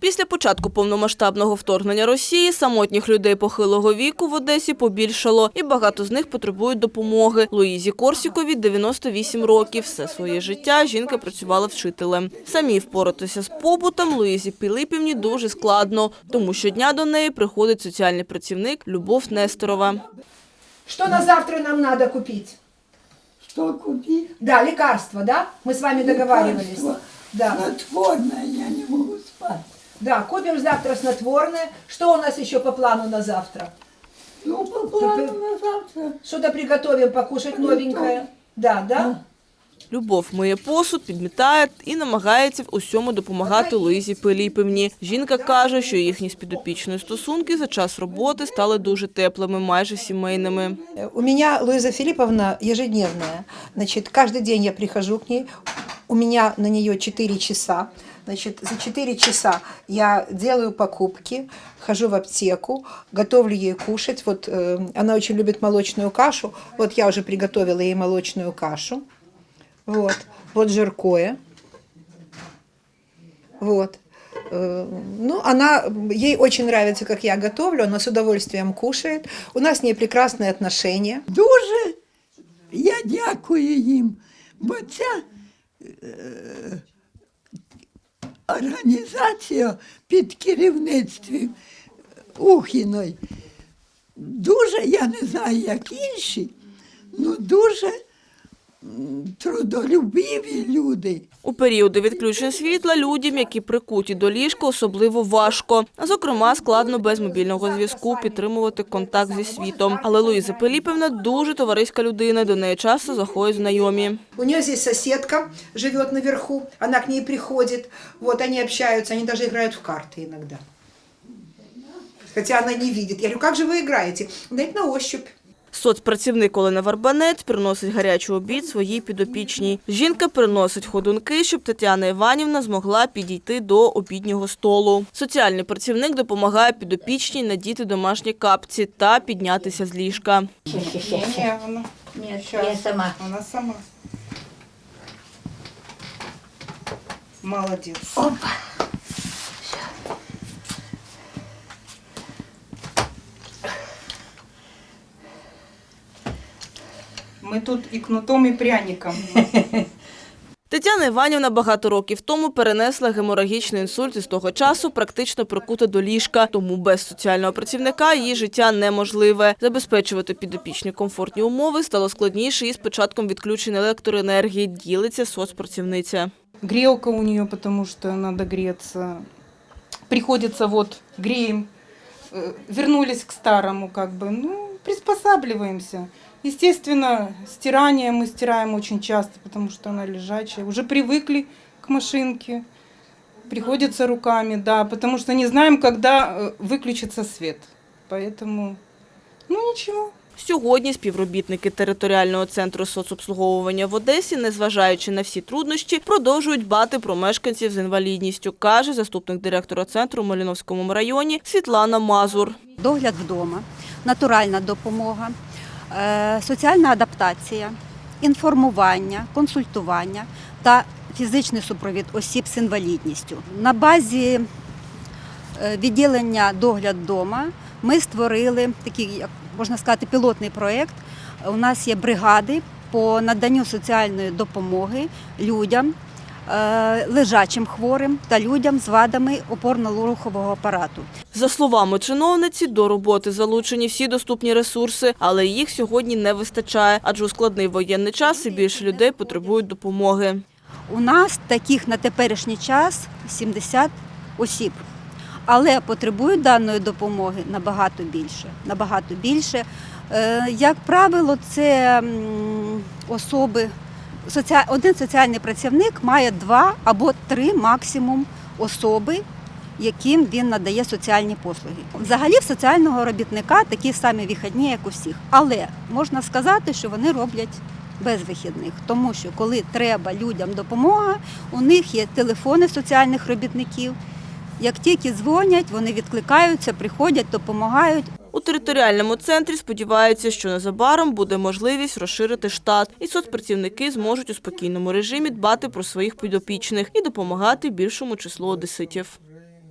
Після початку повномасштабного вторгнення Росії самотніх людей похилого віку в Одесі побільшало, і багато з них потребують допомоги. Луїзі Корсікові 98 років. Все своє життя жінка працювала вчителем. Самі впоратися з побутом Луїзі Пілипівні дуже складно, тому щодня до неї приходить соціальний працівник Любов Несторова. Что на завтра нам надо купить? Что купить? Да, лекарства, да? Мы с вами договаривались. Да, Снотворное, я не могу спать. Да, купим завтра снотворное. Что у нас еще по плану на завтра? Ну, по плану на завтра. Что-то приготовим покушать новенькое. Да, да? Любов миє посуд, підмітає і намагається в усьому допомагати Луїзі Пиліпівні. Жінка каже, що їхні з підопічною стосунки за час роботи стали дуже теплими, майже сімейними. У меня Луиза Филипповна ежедневная. Значит, каждый день я прихожу к ней. У меня на нее 4 часа. Значит, за 4 часа я делаю покупки, хожу в аптеку, готовлю ей кушать. Вот э, она очень любит молочную кашу. Вот я уже приготовила ей молочную кашу. Вот, вот жиркое. Вот. Э, Ну, она, ей очень нравится, как я готовлю, она с удовольствием кушает. У нас с ней прекрасные отношения. Дуже я дякую їм, бо ця організація під керівництвом Ухіної. Дуже, я не знаю, як інші, ну дуже трудолюбиві люди. У періоди відключень світла людям, які прикуті до ліжка, особливо важко. Зокрема, складно без мобільного зв'язку підтримувати контакт зі світом. Але Луїза Пиліпівна дуже товариська людина. До неї часто заходять знайомі. У нее здесь соседка живет наверху, она к ней приходит, вот они общаются, они даже играют в карты иногда. Хотя она не видит. Я говорю, как же вы играете? Дать на ощупь. Соцпрацівник Олена Варбанець приносить гарячий обід своїй підопічній. Жінка приносить ходунки, щоб Тетяна Іванівна змогла підійти до обіднього столу. Соціальний працівник допомагає підопічній надіти домашні капці та піднятися з ліжка. Не, она, Нет, я сама. она сама. Молодец. Опа. Мы тут и кнутом, и пряником. Тетяна Іванівна багато років тому перенесла геморагічний інсульт і з того часу практично прикута до ліжка. Тому без соціального працівника її життя неможливе. Забезпечувати підопічні комфортні умови стало складніше і з початком відключень електроенергії. Ділиться соцпрацівниця. Грелка у нее, потому что надо греться. Приходится вот греем. Э, Вернулись к старому, как бы, ну, приспосабливаемся. Естественно, стирание мы стираем очень часто, потому что она лежачая. Уже привыкли к машинке. Приходится руками, да, потому что не знаем, когда э, выключится свет. Поэтому, ну ничего. Сьогодні співробітники територіального центру соцобслуговування в Одесі, незважаючи на всі труднощі, продовжують дбати про мешканців з інвалідністю, каже заступник директора центру у Маліновському районі Світлана Мазур. догляд вдома, натуральна допомога, е, соціальна адаптація, інформування, консультування та фізичний супровід осіб з інвалідністю. На базі е, відділення догляд вдома ми створили такий, як можна сказати, пілотний проєкт. У нас є бригади по наданню соціальної допомоги людям, е, лежачим хворим та людям з вадами опорно-рухового апарату. За словами чиновниці, до роботи залучені всі доступні ресурси, але їх сьогодні не вистачає, адже у складний воєнний час і більше людей потребують допомоги. У нас таких на теперішній час 70 осіб, але потребують даної допомоги набагато більше. Набагато більше. Е, Як правило, це особи, один соціальний працівник має два або три максимум особи, яким він надає соціальні послуги. Взагалі в соціального робітника такі самі вихідні, як у всіх. Але можна сказати, що вони роблять без вихідних, тому що коли треба людям допомога, у них є телефони соціальних робітників. Як тільки дзвонять, вони відкликаються, приходять, допомагають. У територіальному центрі сподіваються, що незабаром буде можливість розширити штат, і соцпрацівники зможуть у спокійному режимі дбати про своїх підопічних і допомагати більшому числу одеситів.